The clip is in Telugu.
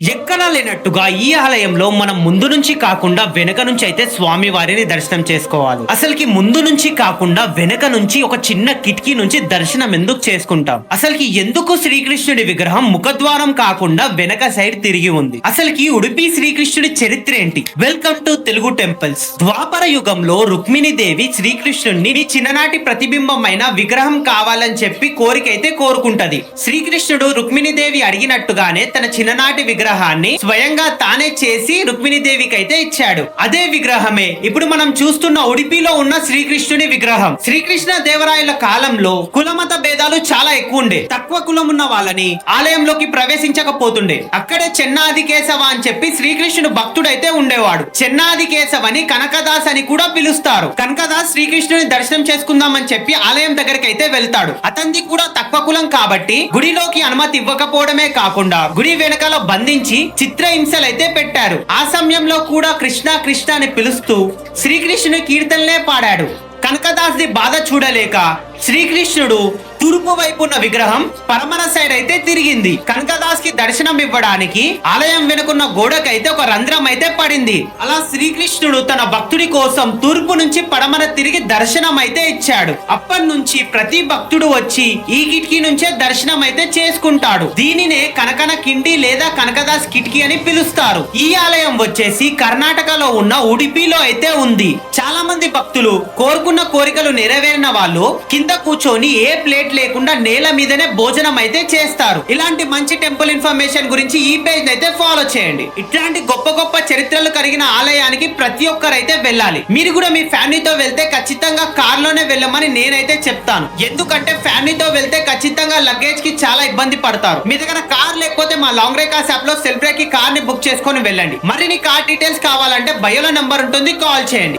ఎక్కడా లేనట్టుగా ఈ ఆలయంలో మనం ముందు నుంచి కాకుండా వెనక నుంచి అయితే స్వామి వారిని దర్శనం చేసుకోవాలి. అసలుకి ముందు నుంచి కాకుండా వెనక నుంచి ఒక చిన్న కిటికీ నుంచి దర్శనం ఎందుకు చేసుకుంటాం? అసలుకి ఎందుకు శ్రీకృష్ణుడి విగ్రహం ముఖద్వారం కాకుండా వెనక సైడ్ తిరిగి ఉంది? అసలుకి ఉడిపి శ్రీకృష్ణుడి చరిత్ర ఏంటి? వెల్కమ్ టు తెలుగు టెంపుల్స్ ద్వాపర యుగంలో రుక్మిణి దేవి శ్రీకృష్ణుడిని చిన్ననాటి ప్రతిబింబమైన విగ్రహం కావాలని చెప్పి కోరిక అయితే కోరుకుంటది. శ్రీకృష్ణుడు రుక్మిణి దేవి అడిగినట్టుగానే తన చిన్ననాటి విగ్రహం విగ్రహాన్ని స్వయంగా తానే చేసి రుక్మిణి దేవికి అయితే ఇచ్చాడు. అదే విగ్రహమే. ఇప్పుడు మనం చూస్తున్న ఉడిపిలో ఉన్న శ్రీకృష్ణుడి విగ్రహం. శ్రీకృష్ణ దేవరాయల కాలంలో కులమత భేదాలు చాలా ఎక్కువ ఉండే. తక్కువ కులం ఉన్న వాళ్ళని ఆలయంలోకి ప్రవేశించకపోతుండే. అక్కడే చెన్నాది కేశవ అని చెప్పి శ్రీకృష్ణుడు భక్తుడైతే ఉండేవాడు. చెన్నాది కేశవని కనకదాస్ అని కూడా పిలుస్తారు. కనకదాస్ శ్రీకృష్ణుని దర్శనం చేసుకుందామని చెప్పి ఆలయం దగ్గరికి అయితే వెళ్తాడు. అతనిది కూడా తక్కువ కులం కాబట్టి గుడిలోకి అనుమతి ఇవ్వకపోవడమే కాకుండా గుడి వెనకాల బంధించి చిత్ర హింసలైతే పెట్టారు. ఆ సమయంలో కూడా కృష్ణ కృష్ణ అని పిలుస్తూ శ్రీకృష్ణుని కీర్తనలే పాడాడు. కనకదాస్ది బాధ చూడలేక శ్రీకృష్ణుడు తూర్పు వైపు ఉన్న విగ్రహం పరమన సైడ్ అయితే తిరిగింది. కనకదాస్కి దర్శనం ఇవ్వడానికి ఆలయం వెనుకున్న గోడకైతే ఒక రంధ్రం అయితే పడింది. అలా శ్రీకృష్ణుడు తన భక్తుడి కోసం తూర్పు నుంచి పడమన తిరిగి దర్శనం అయితే ఇచ్చాడు. అప్పటి నుంచి ప్రతి భక్తుడు వచ్చి ఈ కిటికీ నుంచే దర్శనం అయితే చేసుకుంటాడు. దీనినే కనకన కిండి లేదా కనకదాస్ కిటికీ అని పిలుస్తారు. ఈ ఆలయం వచ్చేసి కర్ణాటకలో ఉన్న ఉడిపిలో అయితే ఉంది. చాలా మంది భక్తులు కోరుకున్న కోరికలు నెరవేరిన వాళ్ళు కింద కూర్చొని ఏ ప్లేట్ లేకుండా నేల మీదనే భోజనం అయితే చేస్తారు. ఇలాంటి మంచి టెంపుల్ ఇన్ఫర్మేషన్ గురించి ఈ పేజ్ అయితే ఫాలో చేయండి. ఇట్లాంటి గొప్ప గొప్ప చరిత్రలు కలిగిన ఆలయానికి ప్రతి ఒక్కరైతే వెళ్ళాలి. మీరు కూడా మీ ఫ్యామిలీతో వెళ్తే ఖచ్చితంగా కార్లోనే వెళ్ళమని నేనైతే చెప్తాను. ఎందుకంటే ఫ్యామిలీతో వెళ్తే ఖచ్చితంగా లగేజ్కి చాలా ఇబ్బంది పడతారు. మీ దగ్గర కార్ లేకపోతే మా లాంగ్ రేకాస్ యాప్లో సెల్ఫ్కి కార్ని బుక్ చేసుకొని వెళ్ళండి. మరిన్ని కార్ డీటెయిల్స్ కావాలంటే బయోలో నంబర్ ఉంటుంది. కాల్ చేయండి.